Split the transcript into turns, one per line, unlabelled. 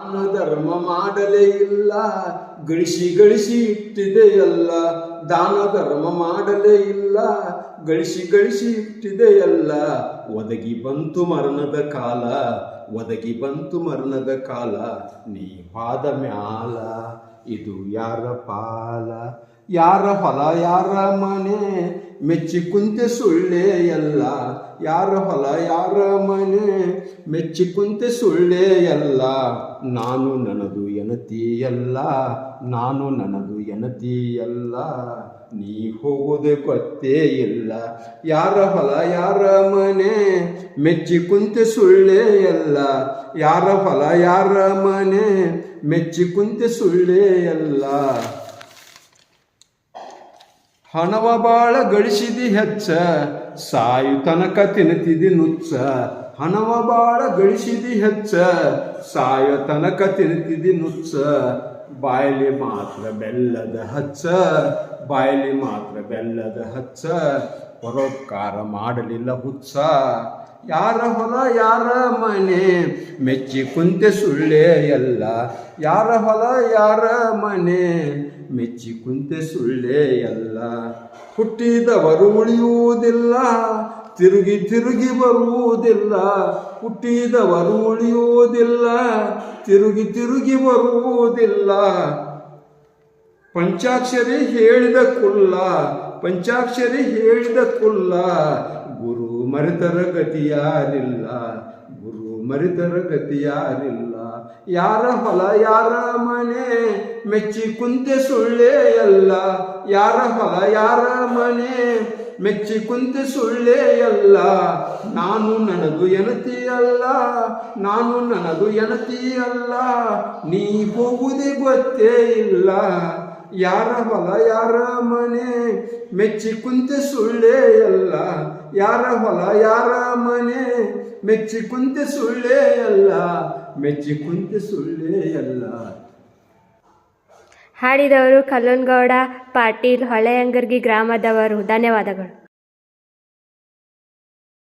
ನಾನು ಧರ್ಮ ಮಾಡಲೇ ಇಲ್ಲ, ಗಳಿಸಿ ಗಳಿಸಿ ಇಟ್ಟಿದೆಯಲ್ಲ. ದಾನ ಧರ್ಮ ಮಾಡಲೇ ಇಲ್ಲ, ಗಳಿಸಿ ಗಳಿಸಿ ಇಟ್ಟಿದೆಯಲ್ಲ. ಒದಗಿ ಬಂತು ಮರಣದ ಕಾಲ, ಒದಗಿ ಬಂತು ಮರಣದ ಕಾಲ. ನೀ ಪಾದ ಮ್ಯಾಲ, ಇದು ಯಾರ ಪಾಲ? ಯಾರ ಹೊಲ, ಯಾರ ಮನೆ, ಮೆಚ್ಚಿ ಕುಂತೆ ಸುಳ್ಳೇ ಎಲ್ಲ. ಯಾರ ಹೊಲ, ಯಾರ ಮನೆ, ಮೆಚ್ಚಿ ಕುಂತೆ ಸುಳ್ಳೆ ಎಲ್ಲ. ನಾನು ನನದು ಎನತಿಯಲ್ಲ ನಾನು ನನದು ಎನತಿಯಲ್ಲ ನೀ ಹೋಗುವುದೇ ಗೊತ್ತೇ ಇಲ್ಲ. ಯಾರ ಹೊಲ, ಯಾರ ಮನೆ, ಮೆಚ್ಚಿ ಕುಂತೆ ಸುಳ್ಳೇ ಎಲ್ಲ. ಯಾರ ಹೊಲ, ಯಾರ ಮನೆ, ಮೆಚ್ಚಿ ಕುಂತೆ ಸುಳ್ಳೇ ಎಲ್ಲ. ಹಣವ ಬಾಳ ಗಳಿಸಿದಿ ಹೆಚ್ಚ, ಸಾಯು ತನಕ ತಿನ್ನತಿದಿ ನುಚ್ಚ. ಹಣವ ಬಾಳ ಗಳಿಸಿದಿ ಹೆಚ್ಚ, ಸಾಯು ತನಕ ತಿನ್ನತಿದಿ ನುಚ್ಚ. ಬಾಯಲಿ ಮಾತ್ರ ಬೆಲ್ಲದ ಹಚ್ಚ, ಬಾಯಲಿ ಮಾತ್ರ ಬೆಲ್ಲದ ಹಚ್ಚ. ಪರೋಪಕಾರ ಮಾಡಲಿಲ್ಲ ಹುಚ್ಚ. ಯಾರ ಹೊಲ, ಯಾರ ಮನೆ, ಮೆಚ್ಚಿ ಕುಂತೆ ಸುಳ್ಳೆ ಎಲ್ಲ. ಯಾರ ಹೊಲ, ಯಾರ ಮನೆ ಮೆಚ್ಚಿ ಕುಂತೆ ಸುಳ್ಳೇ ಎಲ್ಲ ಹುಟ್ಟಿದವರು ಉಳಿಯುವುದಿಲ್ಲ, ತಿರುಗಿ ತಿರುಗಿ ಬರುವುದಿಲ್ಲ. ಹುಟ್ಟಿದವರು ಉಳಿಯುವುದಿಲ್ಲ, ತಿರುಗಿ ತಿರುಗಿ ಬರುವುದಿಲ್ಲ. ಪಂಚಾಕ್ಷರಿ ಹೇಳಿದ ಕುಲ್ಲ, ಪಂಚಾಕ್ಷರಿ ಹೇಳಿದ ಕುಲ್ಲ. ಗುರು ಮರೆತರ ಗತಿಯಾರಿಲ್ಲ ಗುರು ಮರೆತರ ಗತಿಯಾರಿಲ್ಲ ಯಾರ ಹೊಲ, ಯಾರ ಮನೆ, ಮೆಚ್ಚಿ ಕುಂತೆ ಸುಳ್ಳೇ ಅಲ್ಲ ಯಾರ ಹೊಲ, ಯಾರ ಮನೆ, ಮೆಚ್ಚಿ ಕುಂತೆ ಸುಳ್ಳೇ ಅಲ್ಲ ನಾನು ನನದು ಎನತಿಯಲ್ಲ ನಾನು ನನದು ಎನತಿಯಲ್ಲ ನೀ ಹೋಗುವುದೇ ಗೊತ್ತೇ ಇಲ್ಲ. ಯಾರ ಹೊಲ, ಯಾರ ಮನೆ? ಮೆಚ್ಚಿ ಕುಂತೆ ಸುಳ್ಳೇ ಅಲ್ಲ. ಯಾರ ಹೊಲ, ಯಾರ ಮನೆ? ಮೆಚ್ಚಿ ಕುಂತೆ ಸುಳ್ಳೇ ಅಲ್ಲ. ಮೆಚ್ಚಿ ಕುಂತೆ ಸುಳ್ಳೇ ಅಲ್ಲ.
ಹಾಡಿದವರು ಕಲ್ಲನ್ಗೌಡ, ಪಾಟೀಲ್ ಹೊಳೆಯಂಗರ್ಗಿ ಗ್ರಾಮದವರು. ಧನ್ಯವಾದಗಳು.